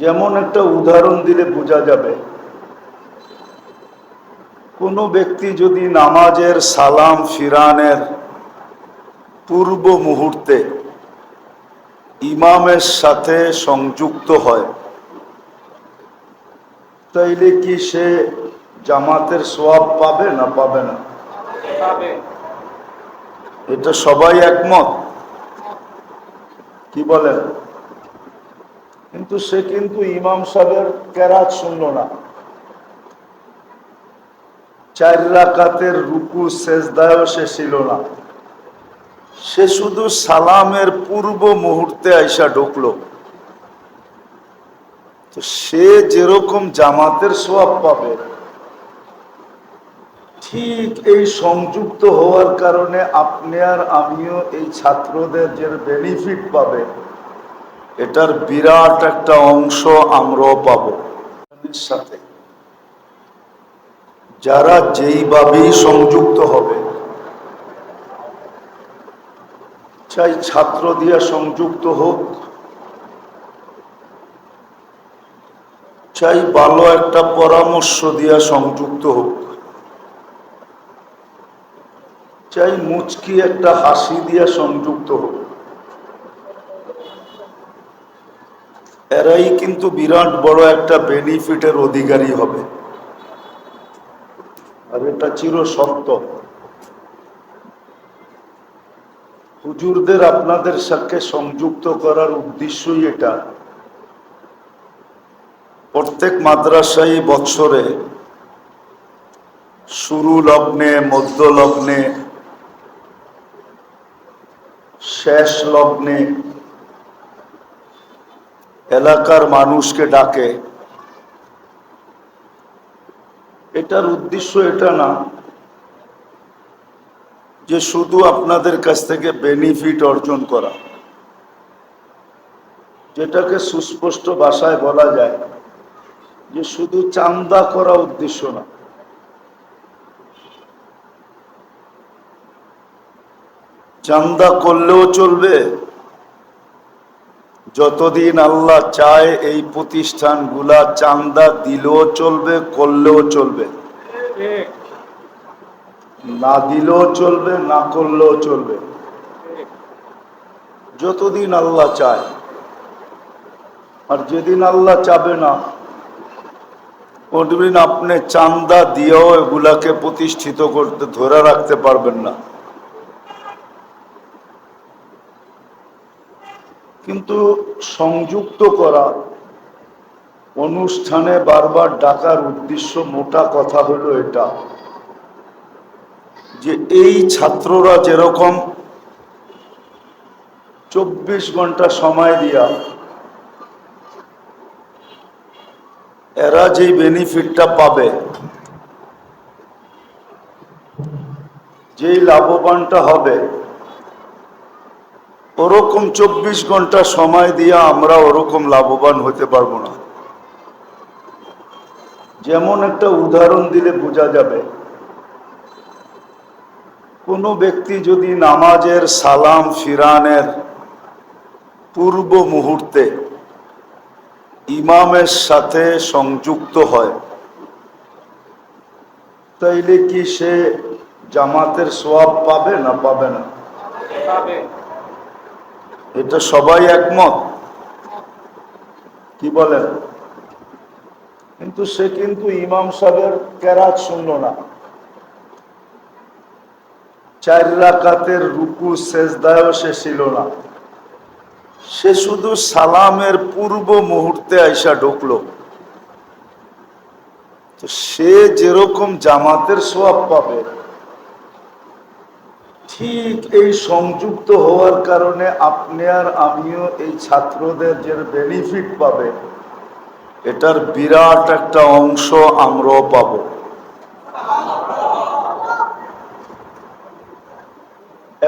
যেমন একটা উদাহরণ দিলে বোঝা যাবে। কোনো ব্যক্তি যদি নামাজের সালাম ফিরানের পূর্ব মুহূর্তে ইমামের সাথে সংযুক্ত হয় তাইলে কি সে জামাতের সোয়াব পাবে না পাবে না? এটা সবাই একমত? কি বলেন? কিন্তু সে কিন্তু ইমাম সাহেবের কেরাত শুনল না। চার রাকাতের রুকু শেষদায়ও সে ছিল না। সে শুধু সালামের পূর্ব মুহূর্তে আইসা ঢুকলো। তো সে যেরকম জামাতের সোয়াব পাবে, ঠিক এই সংযুক্ত হওয়ার কারণে আপনি আর আমিও এই ছাত্রদের যে বেনিফিট পাবে এটার বিরাট একটা অংশ আমরাও পাবো। সাথে যারা যেইভাবেই সংযুক্ত হবে, চাই ছাত্র দিয়ে সংযুক্ত হোক, চাই ভালো একটা পরামর্শ দিয়া সংযুক্ত হোক, চাই মুচকি একটা হাসি দিয়া সংযুক্ত হোক। এরাই কিন্তু বিরাট বড় একটা বেনিফিটের অধিকারী হবে। আর এটা চির সত্য হুজুরদের আপনাদের সাথে সংযুক্ত করার উদ্দেশ্যই এটা। প্রত্যেক মাদ্রাসায় বৎসরে শুরু লগ্নে, মধ্য লগ্নে, শেষ লগ্নে এলাকার মানুষকে ডাকে। এটার উদ্দেশ্য এটা না যে শুধু আপনাদের কাছ থেকে বেনিফিট অর্জন করা। যেটাকে সুস্পষ্ট ভাষায় বলা যায় যে শুধু চান্দা করা উদ্দেশ্য না। চান্দা করলেও চলবে। যতদিন আল্লাহ চায়, এই প্রতিষ্ঠানগুলা চান্দা দিলেও চলবে, করলেও চলবে। না দিলেও চলবে, না করলেও চলবে। যতদিন আল্লাহ চায়। আর যেদিন আল্লাহ চাবে না, ওদিন আপনি চান্দা দিয়েও এগুলাকে প্রতিষ্ঠিত করতে, ধরে রাখতে পারবেন না। কিন্তু সংযুক্ত করা অনুষ্ঠানে বারবার ডাকার উদ্দেশ্য মোটা কথা হলো এটা, যে এই ছাত্ররা যেরকম চব্বিশ ঘণ্টা সময় দিয়া এরা যেই বেনিফিটটা পাবে, যেই লাভবানটা হবে ওরকম চব্বিশ ঘণ্টা সময় দিয়ে আমরা ওরকম লাভবান হতে পারব না। যেমন একটা উদাহরণ দিলে বোঝা যাবে, কোনো ব্যক্তি যদি নামাজের সালাম ফিরানের পূর্ব মুহূর্তে ইমামের সাথে সংযুক্ত হয়, তাইলে কি সে জামাতের সোয়াব পাবে না পাবে না? এটা সবাই একমত? কি বলেন? কিন্তু সে কিন্তু ইমাম সাহেবের কেরাত শুনল না। চার রাকাতের রুকু শেষদায়ও সে ছিল না। সে শুধু সালামের পূর্ব মুহূর্তে আইসা ঢুকলো। তো সে যেরকম জামাতের সোয়াব পাবে ঠিক এই সংযুক্ত হওয়ার কারণে আপনি আর আমিও এই ছাত্রদের যে বেনিফিট পাবে, এটার বিরাট একটা অংশ আমরাও পাব।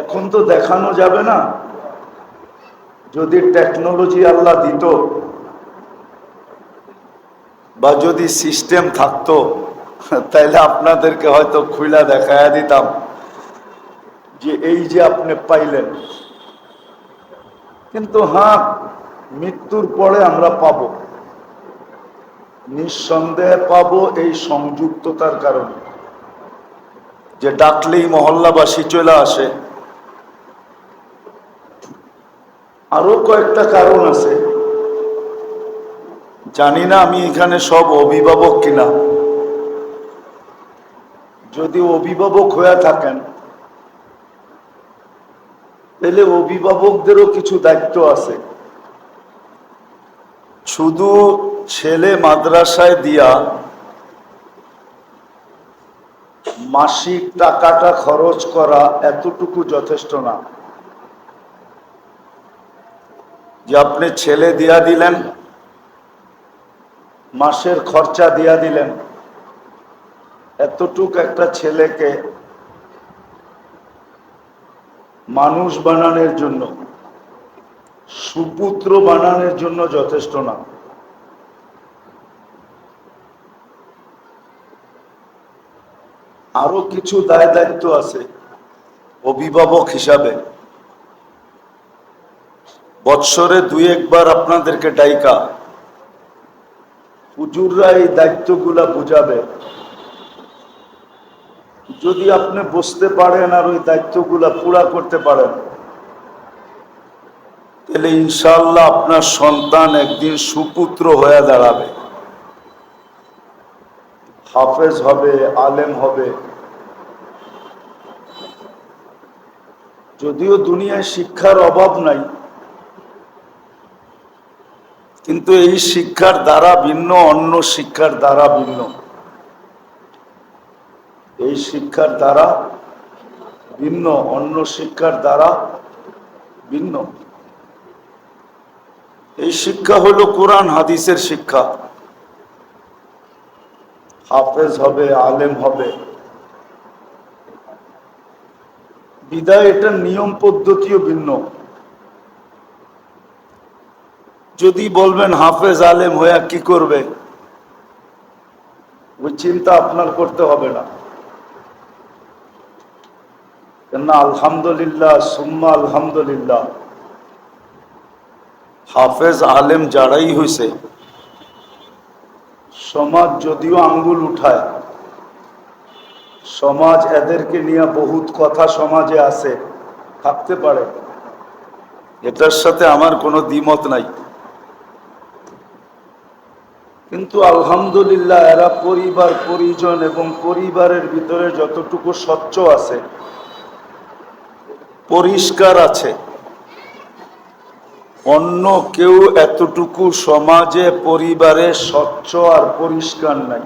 এখন তো দেখানো যাবে না। যদি টেকনোলজি আল্লাহ দিত, বা যদি সিস্টেম থাকতো, তাইলে আপনাদেরকে হয়তো খুইলা দেখায়া দিতাম। যে এই যে আপনি পাইলেন। কিন্তু হ্যাঁ মৃত্যুর পরে আমরা পাব। নিঃসন্দেহে পাবো এই সংযুক্ততার কারণে। যে ডাকলেই মহল্লাবাসী চলে আসে। আরও কয়েকটা কারণ আছে। জানি না আমি এখানে সব অভিভাবক কিনা। যদি অভিভাবক হয়ে থাকেন তাহলে অভিভাবকদেরও কিছু দায়িত্ব আছে। শুধু ছেলে মাদ্রাসায় দিয়া মাসিক টাকাটা খরচ করা এতটুকু যথেষ্ট না। যে আপনি ছেলে দিয়া দিলেন, মাসের খরচা দিয়া দিলেন, এতটুক একটা ছেলেকে মানুষ বানানোর জন্য, সুপুত্র বানানোর জন্য যথেষ্ট না। আরও কিছু দায় দায়িত্ব আছে অভিভাবক হিসাবে। বৎসরে দুই একবার আপনাদেরকে ডাইকা। হুজুররা এই দায়িত্বগুলা বুঝাবে। যদি আপনি বুঝতে পারেন আর ওই দায়িত্বগুলা পুরা করতে পারেন, তাহলে ইনশাল্লাহ আপনার সন্তান একদিন সুপুত্র হয়ে দাঁড়াবে। হাফেজ হবে, আলেম হবে। যদিও দুনিয়ায় শিক্ষার অভাব নাই, কিন্তু এই শিক্ষার দ্বারা ভিন্ন, অন্য শিক্ষার দ্বারা ভিন্ন। এই শিক্ষার দ্বারা ভিন্ন, অন্য শিক্ষার দ্বারা ভিন্ন। এই শিক্ষা হলো কোরআন, হাদিসের শিক্ষা। হাফেজ হবে, আলেম হবে। বিদায় এটার নিয়ম পদ্ধতিও ভিন্ন। যদি বলবেন হাফেজ, আলেম হইয়া কি করবে? ওই চিন্তা আপনার করতে হবে না। কেননা আলহামদুলিল্লাহ সুম্মা আলহামদুলিল্লাহ হাফেজ আলেম যারাই হয়েছে সমাজ যদিও আঙ্গুল উঠায় সমাজ এদেরকে নিয়ে বহুত কথা সমাজে আছে থাকতে পারে। এটার সাথে আমার কোনো দ্বিমত নাই। কিন্তু আলহামদুলিল্লাহ এরা পরিবার পরিজন এবং পরিবারের ভিতরে যতটুকু স্বচ্ছ আছে পরিষ্কার আছে। অন্য কেউ এতটুকু সমাজে, পরিবারে স্বচ্ছ আর পরিষ্কার নাই।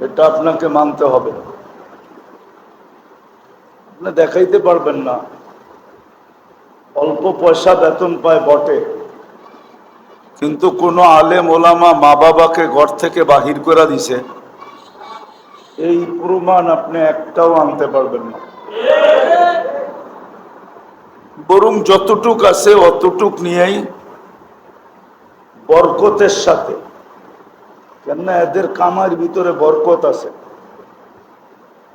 এটা আপনাকে মানতে হবে। আপনি দেখাইতে পারবেন না। অল্প পয়সা বেতন পায় বটে। কিন্তু কোনো আলেম ওলামা মা বাবাকে ঘর থেকে বাহির করে দিছে। এই প্রমাণ আপনি একটাও আনতে পারবেন না। বরং যতটুক আছে অতটুক নিয়েই বরকতের সাথে। কেননা এদের কামার ভিতরে বরকত আছে।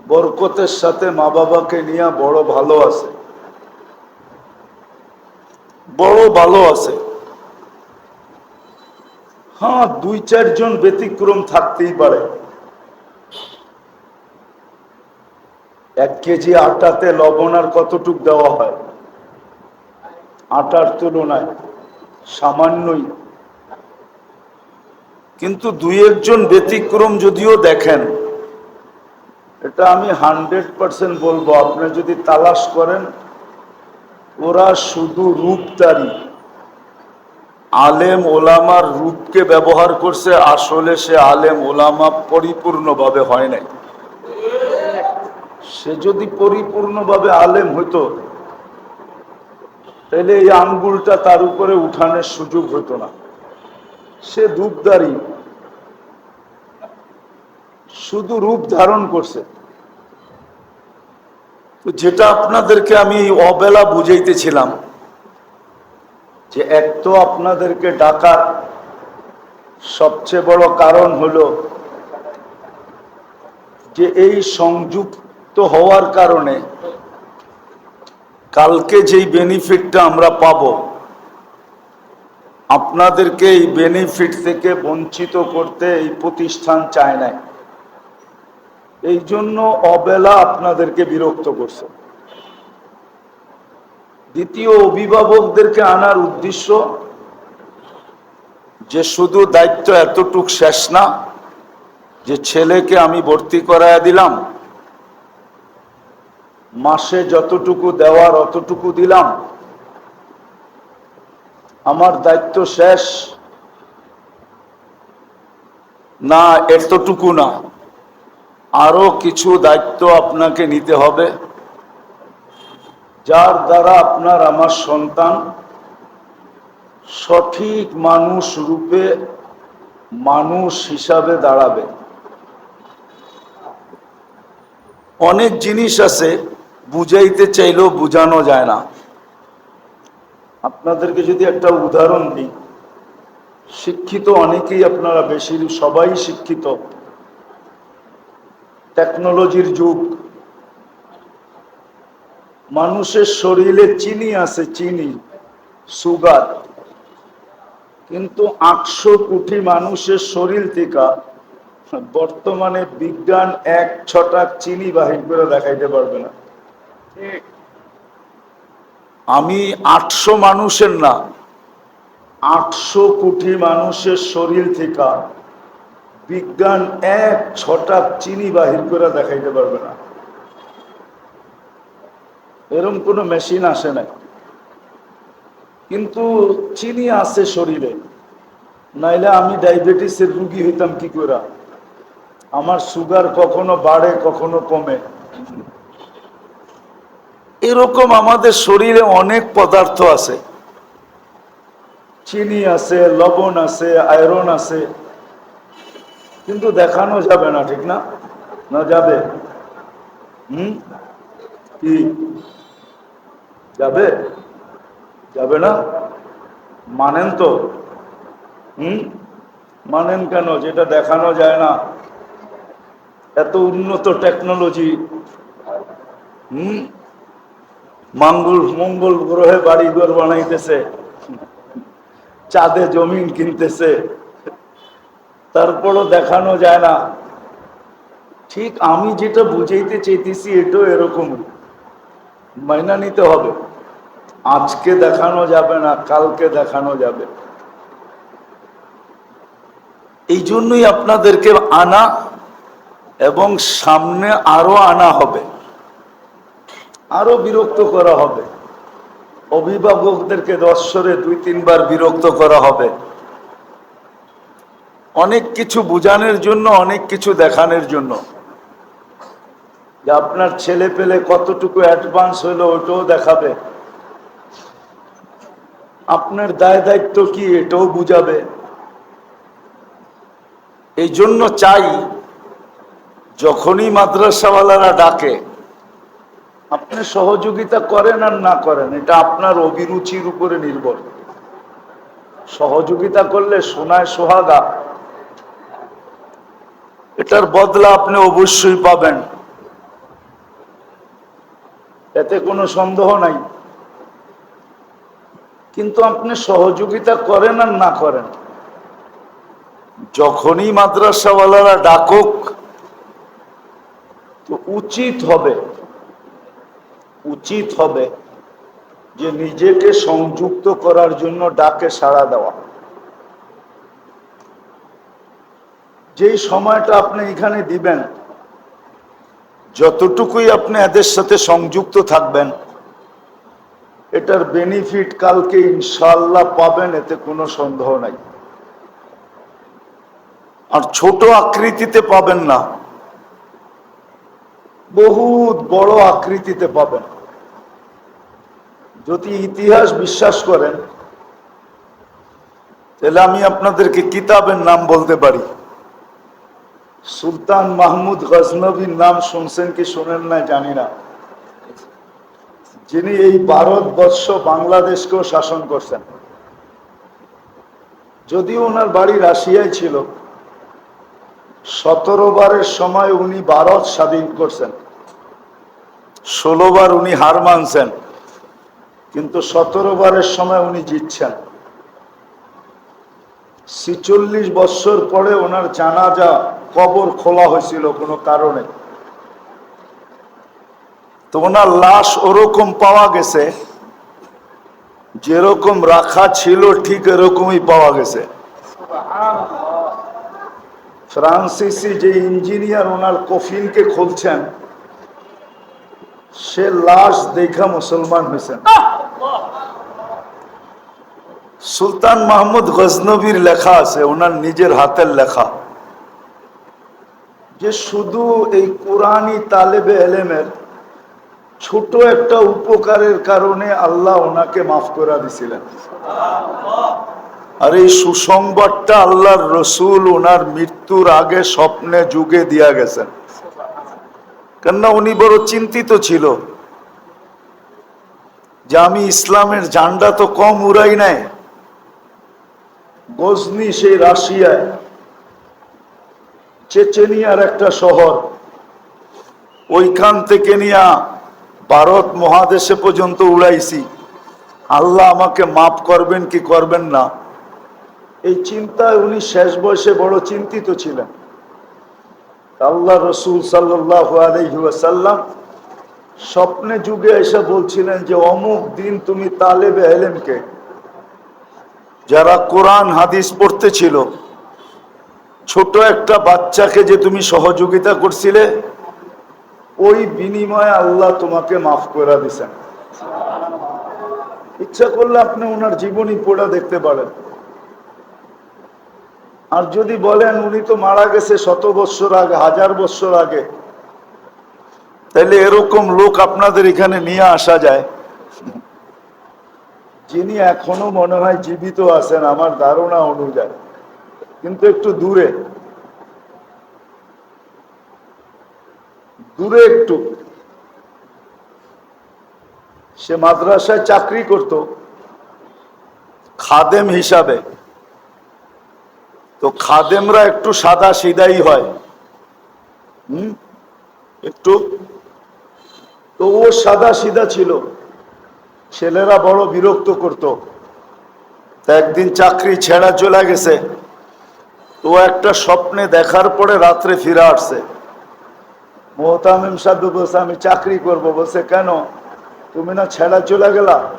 বরকতের সাথে মা বাবাকে নিয়ে বড় ভালো আছে। বড় ভালো আছে। হ্যাঁ দুই চারজন ব্যতিক্রম থাকতেই পারে। এক কেজি আটাতে লবণ আর কতটুক দেওয়া হয়? আটার তুলনায় সামান্যই। কিন্তু দুই একজন ব্যতিক্রম যদিও দেখেন, এটা আমি হান্ড্রেড পার্সেন্ট বলব, আপনি যদি তালাশ করেন, ওরা শুধু রূপতারি আলেম ওলামার রূপকে ব্যবহার করছে, আসলে সে আলেম ওলামা পরিপূর্ণভাবে হয় নাই। সে যদি পরিপূর্ণভাবে আলেম হইতো তাহলে এই আঙ্গুলটা তার উপরে উঠানের সুযোগ হতো না। সে রূপদারি শুধু রূপ ধারণ করছে। যেটা আপনাদেরকে আমি অবেলা বুঝাইতেছিলাম, যে এক তো আপনাদেরকে ডাকার সবচেয়ে বড় কারণ হলো যে এই সংযুক্ত হওয়ার কারণে কালকে যেই বেনিফিটটা আমরা পাব, আপনাদেরকে এই বেনিফিট থেকে বঞ্চিত করতে এই প্রতিষ্ঠান চায় নাই। এই জন্য অবেলা আপনাদেরকে বিরক্ত করছে। দ্বিতীয় অভিভাবকদেরকে আনার উদ্দেশ্য যে শুধু দায়িত্ব এতটুক শেষ না, যে ছেলেকে আমি ভর্তি করায় দিলাম মাসে যতটুকু দেওয়ার অতটুকু দিলাম। আমার দায়িত্ব শেষ। না, এতটুকু না। আরও কিছু দায়িত্ব আপনাকে নিতে হবে। যার দ্বারা আপনার, আমার সন্তান সঠিক মানুষ রূপে মানুষ হিসাবে দাঁড়াবে। অনেক জিনিস আছে বুঝাইতে চাইলেও বুঝানো যায় না। আপনাদেরকে যদি একটা উদাহরণ দিই, শিক্ষিত অনেকেই আপনারা বেশি সবাই শিক্ষিত। টেকনোলজির যুগ। মানুষের শরীরে চিনি আছে, চিনি, সুগার। কিন্তু আটশো কোটি মানুষের শরীর থেকে বর্তমানে বিজ্ঞান এক ছটা চিনি বাহির করে দেখাইতে পারবে না। আমি আটশো মানুষের না, আটশো কোটি মানুষের শরীর থেকে বিজ্ঞান এক ছটা চিনি বাহির করে দেখাইতে পারবে না। এরম কোনো মেশিন আসে না কিন্তু চিনি আছে শরীরে, নাইলে আমি ডায়াবেটিসের রুগী হইতাম কি করে আমার সুগার কখনো বাড়ে, কখনো কমে। এরকম আমাদের শরীরে অনেক পদার্থ আছে। চিনি আছে, লবণ আছে, আয়রন আছে। কিন্তু দেখানো যাবে না, ঠিক না? না যাবে? হুম? কি? যাবে? যাবে না? মানেন তো। হুম? মানেন কেন? যেটা দেখানো যায় না। এত উন্নত টেকনোলজি। হুম? মঙ্গল মঙ্গল গ্রহে বাড়ি ঘর বানাইতেছে। চাঁদে জমিন কিনতেছে। তারপরও দেখানো যায় না। ঠিক আমি যেটা বুঝাইতে চাইতেছি এটাও এরকম। মাইনা নিতে হবে। আজকে দেখানো যাবে না, কালকে দেখানো যাবে। এই জন্যই আপনাদেরকে আনা এবং সামনে আরও আনা হবে। আরও বিরক্ত করা হবে। অভিভাবকদেরকে দর্শরে দুই, তিনবার বিরক্ত করা হবে। অনেক কিছু বোঝানোর জন্য, অনেক কিছু দেখানোর জন্য। যে আপনার ছেলে পেলে কতটুকু অ্যাডভান্স হলো ওটাও দেখাবে। আপনার দায় দায়িত্ব কি এটাও বুঝাবে। এই জন্য চাই, যখনই মাদ্রাসাওয়ালারা ডাকে আপনি সহযোগিতা করেন আর না করেন, এটা আপনার অভিরুচির উপরে নির্ভর। সহযোগিতা করলে সোনায় সোহাগা। এটার বদলা আপনি অবশ্যই পাবেন। এতে কোনো সন্দেহ নাই। কিন্তু আপনি সহযোগিতা করেন আর না করেন, যখনই মাদ্রাসাওয়ালারা ডাকুক, তো উচিত হবে। উচিত হবে যে নিজেকে সংযুক্ত করার জন্য ডাকে সাড়া দেওয়া। যেই সময়টা আপনি এখানে দিবেন, যতটুকুই আপনি এদের সাথে সংযুক্ত থাকবেন, এটার বেনিফিট কালকে ইনশাল্লাহ পাবেন, এতে কোনো সন্দেহ নাই। আর ছোট আকৃতিতে পাবেন না, বহুত বড় আকৃতিতে পাবেন। যদি ইতিহাস বিশ্বাস করেন, তাহলে আমি আপনাদেরকে কিতাবের নাম বলতে পারি। সুলতান মাহমুদ গজনবীর নাম শুনছেন কি শোনেন না জানি না। যিনি এই ভারতবর্ষ বাংলাদেশকেও শাসন করছেন। যদিও ওনার বাড়ি রাশিয়ায় ছিল, সতেরো বারের সময় উনি ভারত স্বাধীন করছেন। ষোলো বার উনি হার মানছেন। কিন্তু সতেরো বারের সময় উনি জিতছেন। ছিচল্লিশ বৎসর পরে ওনার জানাজা কবর খোলা হয়েছিল কোনো কারণে। তো ওনার লাশ ওরকম পাওয়া গেছে, যেরকম রাখা ছিল ঠিক এরকমই পাওয়া গেছে। ফ্রান্সিসি যে ইঞ্জিনিয়ার ওনার কফিনকে খুলছেন সে লাশ দেখা মুসলমান হয়েছেন সুলতান মাহমুদ গজনবীর লেখা আছে, ওনার নিজের হাতের লেখা। যে শুধু এই কোরআনই তালেবে এলেমের, ছোট একটা উপকারের কারণে আল্লাহ ওনাকে মাফ করে দিছিলেন। আর এই সুসংবাদটা আল্লাহর রসুল ওনার মৃত্যুর আগে স্বপ্নে যুগে দিয়া গেছেন। কেননা উনি বড় চিন্তিত ছিল যে আমি ইসলামের জান্ডা তো কম উড়াই নাই। গজনি সেই রাশিয়ায়, চেচেনিয়ার একটা শহর। ওইখান থেকে নিয়া ভারত মহাদেশে পর্যন্ত উড়াইছি। আল্লাহ আমাকে মাফ করবেন কি করবেন না। এই চিন্তায় উনি শেষ বয়সে বড় চিন্তিত ছিলেন। আল্লাহ রসুল সাল্লাহ আলহিসাল্লাম স্বপ্নে যুগে এসে বলছিলেন যে, অমুক দিন তুমি তালেবে এলেমকে, যারা কোরআন, হাদিস পড়তে ছিল ছোট একটা বাচ্চাকে যে তুমি সহযোগিতা করছিলে, ওই বিনিময়ে আল্লাহ তোমাকে মাফ করে দিছেন। ইচ্ছা করলে আপনি ওনার জীবনী পড়া দেখতে পারেন। আর যদি বলেন উনি তো মারা গেছে শত বৎসর আগে, হাজার বৎসর আগে, তাহলে এরকম লোক আপনাদের এখানে নিয়ে আসা যায়? যিনি এখনও মনে হয় জীবিত আছেন, আমার ধারণা অনুযায়ী, কিন্তু একটু দূরে। দূরে একটু। সে মাদ্রাসায় চাকরি করত, খাদেম হিসাবে। তো খাদেমরা একটু সাদা সিদাই হয়। হুম? একটু। তো ও সাদা সিধা ছিল। ছেলেরা বড় বিরক্ত করত। তা একদিন চাকরি ছেড়া চলে গেছে। তো একটা স্বপ্নে দেখার পরে রাত্রে ফিরে আসছে। মোহতামিম সাধু বলছে, আমি চাকরি করব। বলছে, কেন? তুমি না ছেড়া চলে গেলা?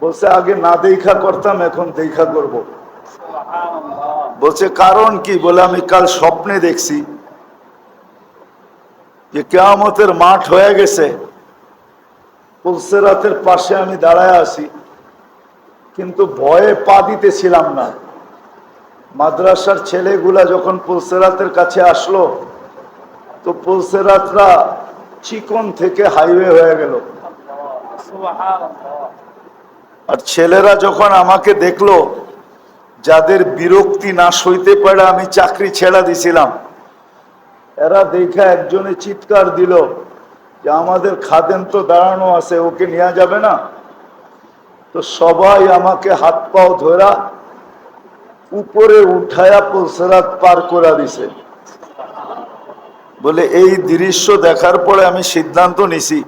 বলছে, আগে না দেখা করতাম, এখন দেখা করব। বলছে কারণ কি? বলে আমি কাল স্বপ্নে দেখছি যে কেয়ামতের মাঠ হয়ে গেছে। পুলসেরাতের পাশে আমি দাঁড়ায় আছি কিন্তু ভয়ে পা দিতেছিলাম না। মাদ্রাসার ছেলেগুলা যখন পুলসেরাতের কাছে আসলো তো পুলসেরাতরা চিকন থেকে হাইওয়ে হয়ে গেল। আর ছেলেরা যখন আমাকে দেখল যাদের বিরক্তি না সইতে পারে আমি চাকরি ছেড়া দিছিলাম। এরা দেখা একজনে চিৎকার দিল যে আমাদের খাদেন তো দাঁড়ানো আছে, ওকে নেওয়া যাবে না? তো সবাই আমাকে হাত পাও ধরা উপরে উঠায়া পুলসেরাত পার করে দিছে। বলে, এই দৃশ্য দেখার পরে আমি সিদ্ধান্ত নিছি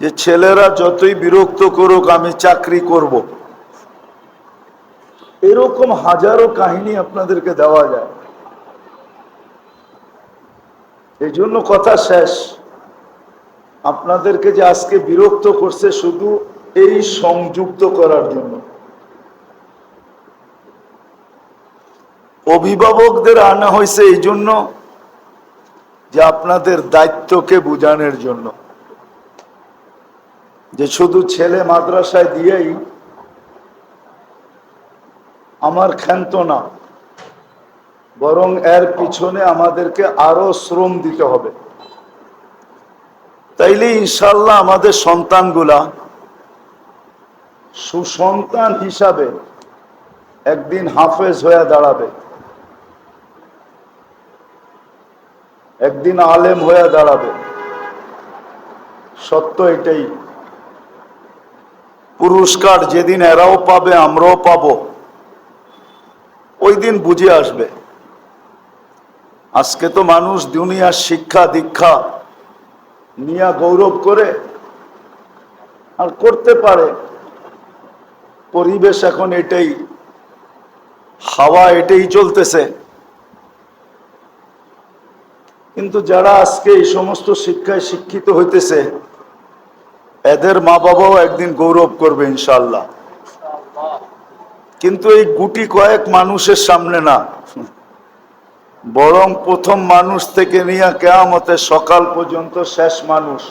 যে ছেলেরা যতই বিরক্ত করুক, আমি চাকরি করব। এরকম হাজারো কাহিনী আপনাদেরকে দেওয়া যায়। এই জন্য কথা শেষ। আপনাদেরকে যে আজকে বিরক্ত করছে শুধু এই সংযুক্ত করার জন্য। অভিভাবকদের আনা হয়েছে এই জন্য যে আপনাদের দায়িত্বকে বুঝানোর জন্য। যে শুধু ছেলে মাদ্রাসায় দিয়েই আমার ক্ষান্ত না। বরং এর পিছনে আমাদেরকে আরও শ্রম দিতে হবে। তাইলে ইনশাল্লাহ আমাদের সন্তানগুলা সুসন্তান হিসাবে একদিন হাফেজ হয়ে দাঁড়াবে। একদিন আলেম হয়ে দাঁড়াবে। সত্য এটাই। পুরস্কার যেদিন এরাও পাবে, আমরাও পাবো। ওই দিন বুঝে আসবে। আজকে তো মানুষ দুনিয়ার শিক্ষা, দীক্ষা নিয়া গৌরব করে আর করতে পারে। পরিবেশ এখন এটাই, হাওয়া এটাই চলতেছে। কিন্তু যারা আজকে এই সমস্ত শিক্ষায় শিক্ষিত হইতেছে, এদের মা বাবাও একদিন গৌরব করবে ইনশাল্লাহ কিন্তু এই গুটি কয়েক মানুষের সামনে না। বরং প্রথম মানুষ থেকে নিয়ে কেয়ামতে সকাল পর্যন্ত শেষ মানুষ।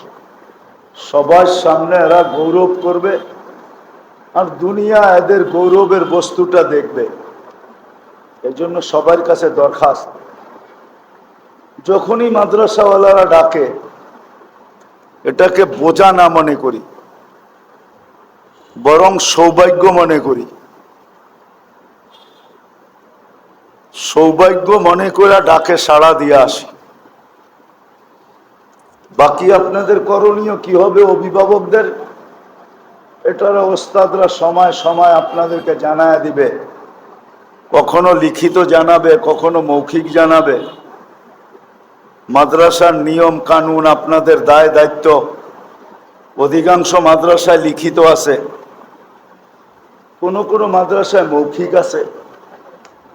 সবার সামনে এরা গৌরব করবে আর দুনিয়া এদের গৌরবের বস্তুটা দেখবে। এই জন্য সবার কাছে দরখাস্ত। যখনই মাদ্রাসাওয়ালারা ডাকে, এটাকে বোঝা না মনে করি, বরং সৌভাগ্য মনে করি। সৌভাগ্য মনে করে ডাকে সাড়া দিয়ে আসি। বাকি আপনাদের করণীয় কি হবে অভিভাবকদের? এটার ওস্তাদরা সময় সময় আপনাদেরকে জানায় দিবে। কখনো লিখিত জানাবে, কখনো মৌখিক জানাবে। মাদ্রাসার নিয়ম কানুন আপনাদের দায় দায়িত্ব। অধিকাংশ মাদ্রাসায় লিখিত আছে। কোনো কোনো মাদ্রাসায় মৌখিক আছে।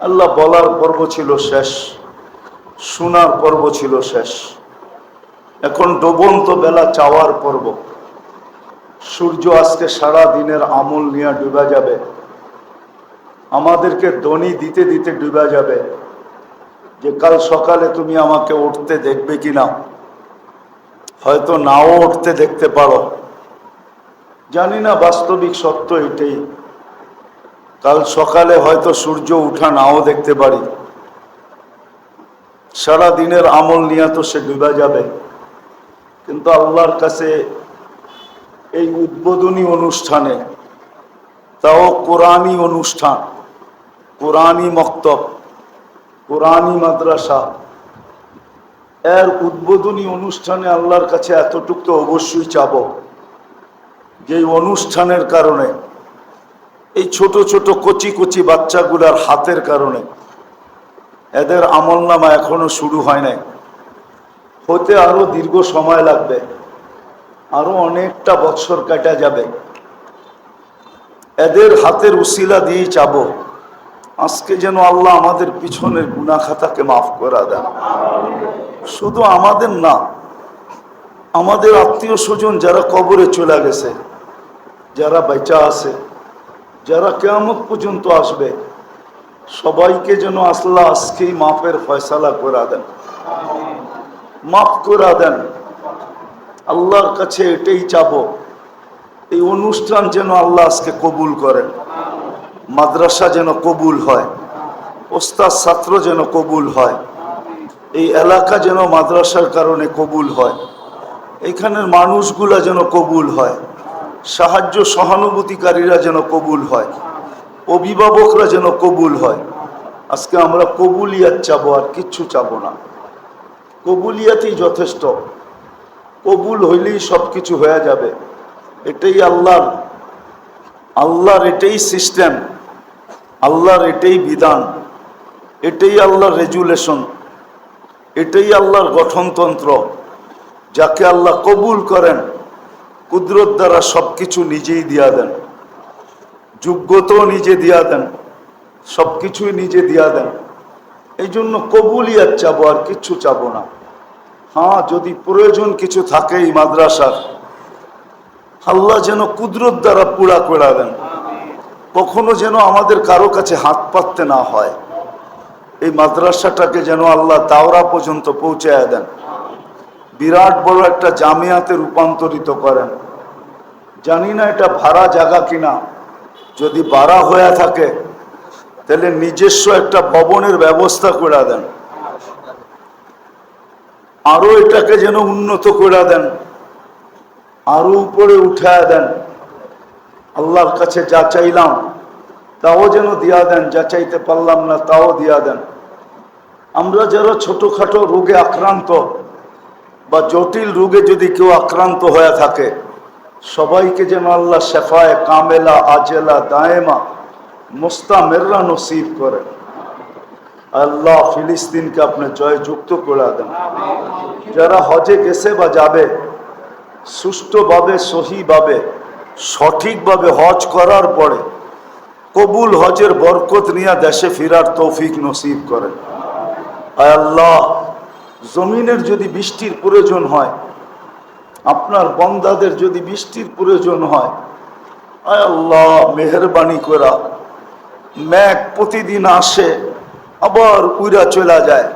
আল্লাহ বলার পর্ব ছিল শেষ, শোনার পর্ব ছিল শেষ। এখন ডোবন্ত বেলা চাওয়ার পর্ব। সূর্য আজকে সারা দিনের আমল নিয়ে ডুবে যাবে। আমাদেরকে দনি দিতে দিতে ডুবে যাবে। যে কাল সকালে তুমি আমাকে উঠতে দেখবে কিনা, হয়তো নাও উঠতে দেখতে পারো। জানি না বাস্তবিক সত্য এটাই। কাল সকালে হয়তো সূর্য উঠা নাও দেখতে পারি। সারা দিনের আমল নিয়ে তো সে ডুবে যাবে। কিন্তু আল্লাহর কাছে এই উদ্বোধনী অনুষ্ঠানে, তাও কোরআনী অনুষ্ঠান কোরআনী মক্তব কোরআনী মাদ্রাসা, এর উদ্বোধনী অনুষ্ঠানে আল্লাহর কাছে এতটুকু তো অবশ্যই চাব। যে অনুষ্ঠানের কারণে এই ছোট ছোট কচি কচি বাচ্চাগুলার হাতের কারণে এদের আমল নামা এখনও শুরু হয় নাই। হতে আরও দীর্ঘ সময় লাগবে, আরও অনেকটা বছর কাটা যাবে। এদের হাতের উসিলা দিয়েই চাব। আজকে যেন আল্লাহ আমাদের পিছনের গুনা খাতাকে মাফ করা দেন। শুধু আমাদের না, আমাদের আত্মীয় স্বজন যারা কবরে চলে গেছে, যারা বেচা আছে যারা কেমন পর্যন্ত আসবে, সবাইকে যেন আসলা আজকেই মাফের ফয়সালা করা দেন। মাফ করা দেন। আল্লাহর কাছে এটাই চাবো, এই অনুষ্ঠান যেন আল্লাহ আজকে কবুল করেন। মাদ্রাসা যেন কবুল হয়, ওস্তাদ ছাত্র যেন কবুল হয়, এই এলাকা যেন মাদ্রাসার কারণে কবুল হয় এখানের মানুষগুলা যেন কবুল হয়। সাহায্য সহানুভূতিকারীরা যেন কবুল হয়, অভিভাবকরা যেন কবুল হয়। আজকে আমরা কবুলিয়াত চাবো, আর কিচ্ছু চাবো না। কবুলিয়াতই যথেষ্ট। কবুল হইলেই সব কিছু হয়ে যাবে। এটাই আল্লাহর আল্লাহর এটাই সিস্টেম, আল্লাহর এটাই বিধান, এটাই আল্লাহর রেজুলেশন, এটাই আল্লাহর গঠনতন্ত্র, যাকে আল্লাহ কবুল করেন। কুদরত দ্বারা সব কিছু নিজেই দিয়া দেন। যোগ্যতাও নিজে দিয়া দেন সব কিছুই নিজে দিয়া দেন। এই জন্য কবুলিয়াত চাবো, আর কিচ্ছু চাবো না। হ্যাঁ যদি প্রয়োজন কিছু থাকে এই মাদ্রাসার, আল্লাহ যেন কুদরত দ্বারা পুরা করে দেন। কখনো যেন আমাদের কারও কাছে হাত পাততে না হয়। এই মাদ্রাসাটাকে যেন আল্লাহ দাওরা পর্যন্ত পৌঁছায় দেন। বিরাট বড় একটা জামিয়াতে রূপান্তরিত করেন। জানি না এটা ভাড়া জায়গা কিনা। যদি ভাড়া হয়ে থাকে, তাহলে নিজস্ব একটা ভবনের ব্যবস্থা করে দেন। আরও এটাকে যেন উন্নত করে দেন। আরও উপরে উঠায় দেন। আল্লাহর কাছে যা চাইলাম, তাও যেন দিয়া দেন। যা চাইতে পারলাম না, তাও দিয়া দেন। আমরা যারা ছোটখাটো রোগে আক্রান্ত বা জটিল রোগে যদি কেউ আক্রান্ত হয়ে থাকে, সবাইকে যেন আল্লাহ শেফায় কামেলা, আজেলা, দায়েমা, মোস্তামেররা নসিব করেন। আল্লাহ ফিলিস্তিনকে আপনি জয়যুক্ত করে দেন। যারা হজে গেছে বা যাবে, সুষ্ঠুভাবে, সহিভাবে, সঠিকভাবে হজ করার পরে কবুল হজের বরকত নিয়ে দেশে ফিরার তৌফিক নসিব করেন। আল্লাহ জমিনের যদি বৃষ্টির প্রয়োজন হয়, আপনার বন্দাদের যদি বৃষ্টির প্রয়োজন হয় আল্লাহ, মেহরবানি করা। ম্যাঘ প্রতিদিন আসে, আবার উইরা চলে যায়।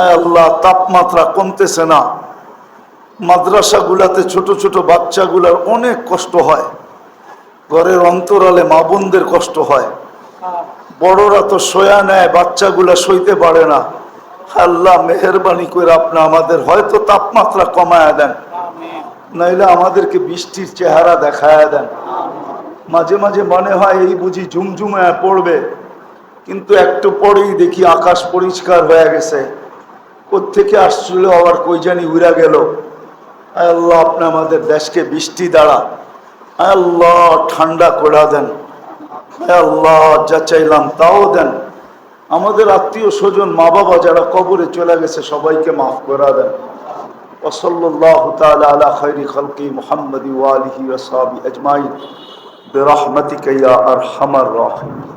আয় আল্লাহ, তাপমাত্রা কমতেছে না। মাদ্রাসাগুলাতে ছোট ছোট বাচ্চাগুলার অনেক কষ্ট হয়। ঘরের অন্তরালে মা বোনদের কষ্ট হয়। বড়রা তো সয়া নেয়, বাচ্চাগুলা সইতে পারে না। আল্লাহ মেহরবানি করে আপনি আমাদের হয়তো তাপমাত্রা কমায় দেন। নাইলে আমাদেরকে বৃষ্টির চেহারা দেখায় দেন। মাঝে মাঝে মনে হয় এই বুঝি ঝুমঝুমায় পড়বে, কিন্তু একটু পরেই দেখি আকাশ পরিষ্কার হয়ে গেছে। কোত্থেকে আসছিল, আবার কই জানি উড়া গেল। আল্লাহ, আপনি আমাদের দেশকে বৃষ্টি দ্বারা আল্লাহ, ঠান্ডা করে দেন। আল্লাহ, যা চাইলাম তাও দেন। আমাদের আত্মীয় স্বজন মা বাবা যারা কবরে চলে গেছে সবাইকে মাফ করে দেন وصلى الله تعالى على خير خلق محمد وآله وصحبه أجمعين برحمتك يا أرحم الراحمين